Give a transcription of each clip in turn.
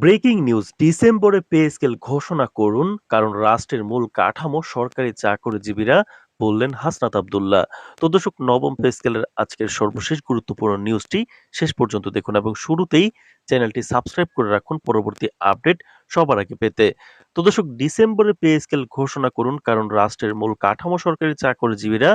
Breaking news, ডিসেম্বরে pay scale ঘোষণা করুন, কারণ রাষ্ট্রের মূল কাঠামো সরকারি চাকরিজীবীরা বললেন হাসনাত আবদুল্লাহ। তো দর্শক, নবম পে স্কেলের আজকের সর্বশেষ গুরুত্বপূর্ণ নিউজটি শেষ পর্যন্ত দেখুন এবং শুরুতেই চ্যানেলটি সাবস্ক্রাইব করে রাখুন পরবর্তী আপডেট সবার আগে পেতে। তো দর্শক, ডিসেম্বরে পে স্কেল ঘোষণা করুন, কারণ রাষ্ট্রের মূল কাঠামো সরকারি চাকরিজীবীরা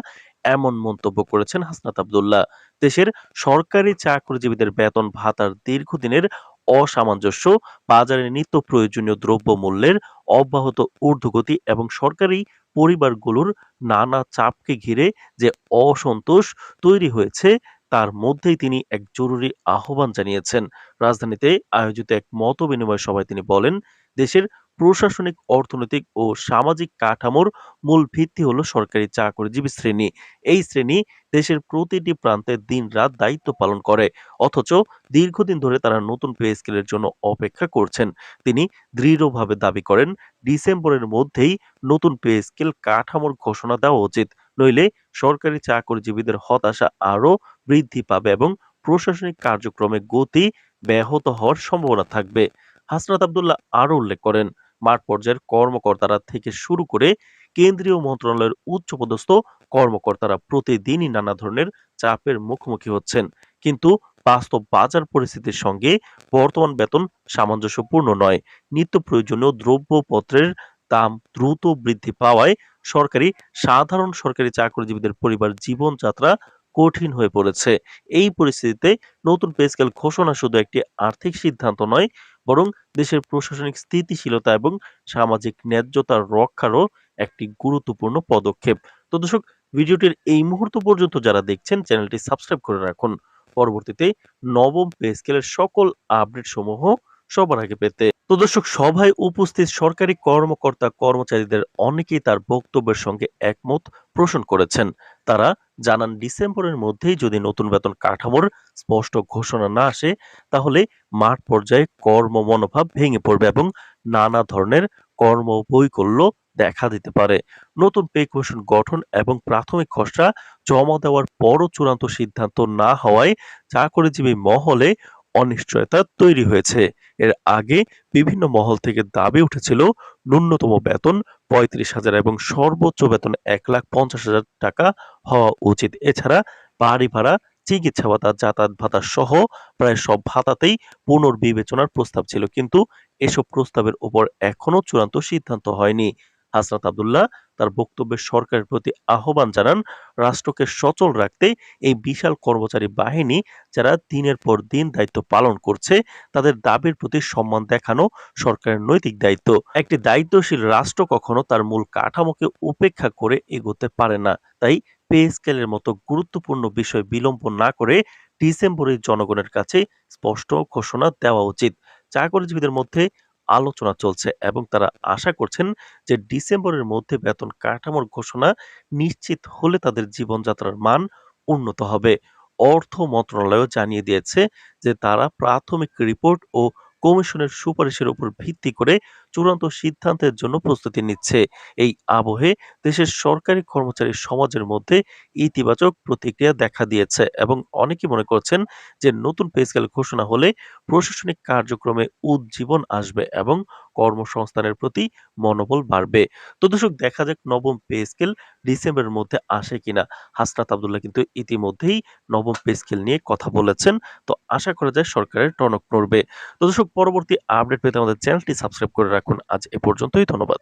এমন মন্তব্য করেছেন হাসনাত আবদুল্লাহ। দেশের সরকারি চাকরিজীবীদের বেতন ভাতার দীর্ঘদিনের অসামঞ্জস্য। বাজারে নিত্য প্রয়োজনীয় দ্রব্য মূল্যের অব্যাহত ঊর্ধ্বগতি এবং সরকারি পরিবারগুলোর নানা চাপকে ঘিরে যে অসন্তোষ তৈরি হয়েছে তার মধ্যেই তিনি এক জরুরি আহ্বান জানিয়েছেন। রাজধানীতে আয়োজিত এক মত বিনিময় সভায় তিনি বলেন, দেশের প্রশাসনিক, অর্থনৈতিক ও সামাজিক কাঠামোর মূল ভিত্তি হলো সরকারি চাকরিজীবী শ্রেণি। এই শ্রেণি দেশের প্রতিটি প্রান্তে দিন রাত দায়িত্ব পালন করে, অথচ দীর্ঘদিন ধরে তারা নতুন পে স্কেলের জন্য অপেক্ষা করছেন। তিনি দৃঢ়ভাবে দাবি করেন, ডিসেম্বরের মধ্যেই নতুন পে স্কেল কাঠামোর ঘোষণা দেওয়া উচিত, নইলে সরকারি চাকরিজীবীদের হতাশা আরও বৃদ্ধি পাবে এবং প্রশাসনিক কার্যক্রমে গতি ব্যাহত হওয়ার সম্ভাবনা থাকবে। হাসনাত আবদুল্লাহ আরও উল্লেখ করেন, মাঠ পর্যায়ের কর্মকর্তারা থেকে শুরু করে কেন্দ্রীয় মন্ত্রণালয়ের উচ্চপদস্থ কর্মকর্তারা প্রতিদিনই নানা ধরনের চাপের মুখোমুখি হচ্ছেন। কিন্তু বাস্তব বাজার পরিস্থিতির সঙ্গে বর্তমান বেতন সামঞ্জস্যপূর্ণ নয়। নিত্য প্রয়োজনীয় দ্রব্যপত্রের দাম দ্রুত বৃদ্ধি পাওয়ায় সরকারি, সাধারণ সরকারি চাকরিজীবীদের পরিবার জীবনযাত্রা কঠিন হয়ে পড়েছে। এই পরিস্থিতিতে নতুন পে স্কেল ঘোষণা শুধু একটি আর্থিক সিদ্ধান্ত নয়, বরং দেশের প্রশাসনিক স্থিতিশীলতা এবং সামাজিক ন্যায্যতা রক্ষারও একটি গুরুত্বপূর্ণ পদক্ষেপ। তো দর্শক, ভিডিওটির এই মুহূর্ত পর্যন্ত যারা দেখছেন, চ্যানেলটি সাবস্ক্রাইব করে রাখুন। পরবর্তীতে নবম পে স্কেলের সকল আপডেট সমূহ সবার আগে পেতে। তো দর্শক, সভায় উপস্থিত সরকারি কর্মকর্তা কর্মচারীদের অনেকেই তার বক্তব্যের সঙ্গে একমত পোষণ করেছেন। তারা জানান ডিসেম্বরের মধ্যেই যদি নতুন বেতন কাঠামোর স্পষ্ট ঘোষণা না আসে, তাহলে মাঠ পর্যায়ে কর্ম মনোভাব ভেঙে পড়বে এবং নানা ধরনের কর্ম বৈকল্য দেখা দিতে পারে। নতুন পে কমিশন গঠন এবং প্রাথমিক খসড়া জমা দেওয়ার পরও চূড়ান্ত সিদ্ধান্ত না হওয়ায় চাকরিজীবী মহলে অনিশ্চয়তা তৈরি হয়েছে। এর আগে বিভিন্ন মহল থেকে দাবি উঠেছিল, ন্যূনতম বেতন পঁয়ত্রিশ হাজার এবং সর্বোচ্চ বেতন এক লাখ পঞ্চাশ হাজার টাকা হওয়া উচিত। এছাড়া বাড়ি ভাড়া, চিকিৎসা ভাতা, যাতায়াত ভাতা সহ প্রায় সব ভাতাতেই পুনর্বিবেচনার প্রস্তাব ছিল। কিন্তু এসব প্রস্তাবের উপর এখনও চূড়ান্ত সিদ্ধান্ত হয়নি। হাসনাত আবদুল্লাহ তার বক্তব্যে সরকারের প্রতি আহ্বান জানান, রাষ্ট্রকে সচল রাখতে এই বিশাল কর্মচারী বাহিনী যারা দিনের পর দিন দায়িত্ব পালন করছে, তাদের দাবির প্রতি সম্মান দেখানো সরকারের নৈতিক দায়িত্ব। একটি দায়িত্বশীল রাষ্ট্র কখনো তার মূল কাঠামোকে উপেক্ষা করে এগোতে পারে না। তাই পে স্কেলের মতো গুরুত্বপূর্ণ বিষয় বিলম্ব না করে ডিসেম্বরে জনগণের কাছে স্পষ্ট ঘোষণা দেওয়া উচিত। চাকরিজীবীদের মধ্যে আলোচনা চলছে এবং তারা আশা করছেন যে ডিসেম্বরের মধ্যে বেতন কাঠামোর ঘোষণা নিশ্চিত হলে তাদের জীবনযাত্রার মান উন্নত হবে। অর্থ মন্ত্রণালয়ও জানিয়ে দিয়েছে যে তারা প্রাথমিক রিপোর্ট ও কমিশনের সুপারিশের উপর ভিত্তি করে চূড়ান্ত সিদ্ধান্তের জন্য প্রস্তুতি নিচ্ছে। এই আবহে দেশের সরকারি কর্মচারী সমাজের মধ্যে ইতিবাচক প্রতিক্রিয়া দেখা দিয়েছে এবং অনেকে মনে করছেন যে নতুন পে স্কেল ঘোষণা হলে প্রশাসনিক কার্যক্রমে উজ্জীবন আসবে এবং কর্মসংস্থানের প্রতি মনোবল বাড়বে। তো দর্শক, দেখা যাক নবম পে স্কেল ডিসেম্বরের মধ্যে আসে কিনা। হাসনাত আবদুল্লাহ কিন্তু ইতিমধ্যেই নবম পে স্কেল নিয়ে কথা বলেছেন। তো আশা করা যায় সরকারের টনক নড়বে। তো দর্শক, পরবর্তী আপডেট পেতে আমাদের চ্যানেলটি সাবস্ক্রাইব করে রাখুন। আজ এ পর্যন্তই ধন্যবাদ।